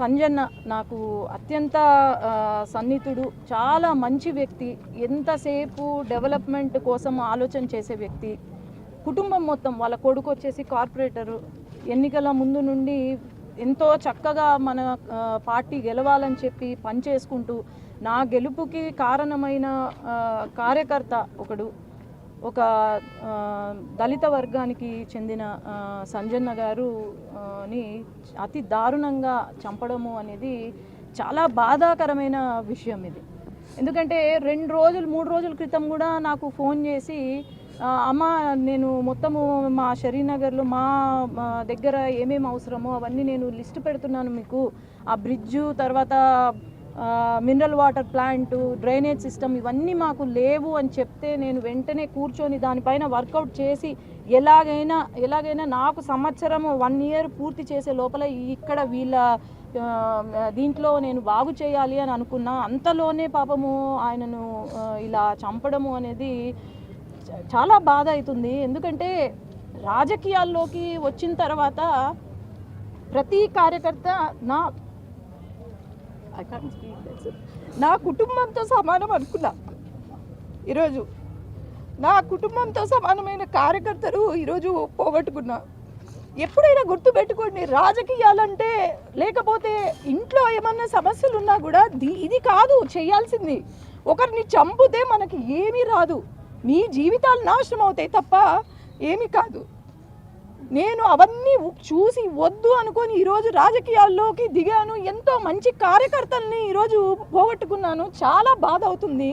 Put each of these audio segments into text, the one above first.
సంజన్న నాకు అత్యంత సన్నిహితుడు చాలా మంచి వ్యక్తి ఎంతసేపు డెవలప్మెంట్ కోసం ఆలోచన చేసే వ్యక్తి. కుటుంబం మొత్తం వాళ్ళ కొడుకు వచ్చేసి కార్పొరేటరు. ఎన్నికల ముందు నుండి ఎంతో చక్కగా మన పార్టీ గెలవాలని చెప్పి పనిచేసుకుంటూ నా గెలుపుకి కారణమైన కార్యకర్త ఒకడు. ఒక దళిత వర్గానికి చెందిన సంజన్న గారు ని అతి దారుణంగా చంపడము అనేది చాలా బాధాకరమైన విషయం ఇది. ఎందుకంటే రెండు రోజులు మూడు రోజుల క్రితం కూడా నాకు ఫోన్ చేసి అమ్మ నేను మొత్తము మా షరీనగర్లో మా మా దగ్గర ఏమేమి అవసరమో అవన్నీ నేను లిస్ట్ పెడుతున్నాను మీకు. ఆ బ్రిడ్జు తర్వాత mineral water plant drainage system ఇవన్నీ మాకు లేవు అని చెప్తే నేను వెంటనే కూర్చొని దానిపైన వర్కౌట్ చేసి ఎలాగైనా ఎలాగైనా నాకు సంవత్సరం వన్ ఇయర్ పూర్తి చేసే లోపల ఇక్కడ వీళ్ళ దీంట్లో నేను బాగు చేయాలి అని అనుకున్నా. అంతలోనే పాపము ఆయనను ఇలా చంపడము అనేది చాలా బాధ అవుతుంది ఎందుకంటే రాజకీయాల్లోకి వచ్చిన తర్వాత ప్రతి కార్యకర్త నా నా కుటుంబంతో సమానం అనుకున్నా. ఈరోజు నా కుటుంబంతో సమానమైన కార్యకర్తలు ఈరోజు పోగొట్టుకున్నా. ఎప్పుడైనా గుర్తుపెట్టుకోండి రాజకీయాలంటే లేకపోతే ఇంట్లో ఏమన్నా సమస్యలు ఉన్నా కూడా ఇది కాదు చేయాల్సింది. ఒకరిని చంపితే మనకి ఏమీ రాదు. మీ జీవితాలు నాశనం అవుతాయి తప్ప ఏమీ కాదు. నేను అవన్నీ చూసి వద్దు అనుకొని ఈరోజు రాజకీయాల్లోకి దిగాను. ఎంతో మంచి కార్యకర్తల్ని ఈరోజు పోగొట్టుకున్నాను. చాలా బాధ అవుతుంది.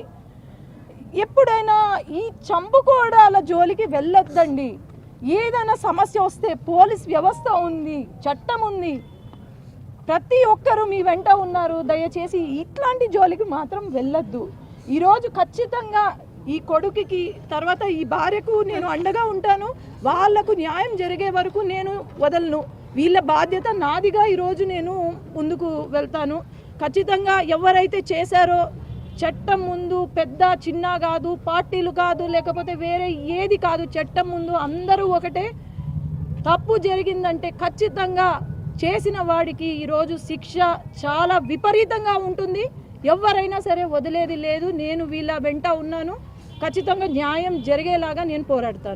ఎప్పుడైనా ఈ చంపుకోవడాల జోలికి వెళ్ళొద్దండి. ఏదైనా సమస్య వస్తే పోలీస్ వ్యవస్థ ఉంది చట్టం ఉంది. ప్రతి ఒక్కరూ మీ వెంట ఉన్నారు. దయచేసి ఇట్లాంటి జోలికి మాత్రం వెళ్ళొద్దు. ఈరోజు ఖచ్చితంగా ఈ కొడుకుకి తర్వాత ఈ భార్యకు నేను అండగా ఉంటాను. వాళ్ళకు న్యాయం జరిగే వరకు నేను వదలను. వీళ్ళ బాధ్యత నాదిగా ఈరోజు నేను ముందుకు వెళ్తాను. ఖచ్చితంగా ఎవరైతే చేశారో చట్టం ముందు పెద్ద చిన్న కాదు పార్టీలు కాదు లేకపోతే వేరే ఏది కాదు చట్టం ముందు అందరూ ఒకటే. తప్పు జరిగిందంటే ఖచ్చితంగా చేసిన వాడికి ఈరోజు శిక్ష చాలా విపరీతంగా ఉంటుంది. ఎవరైనా సరే వదిలేది లేదు. నేను వీళ్ళ వెంట ఉన్నాను. ఖచ్చితంగా న్యాయం జరిగేలాగా నేను పోరాడతాను.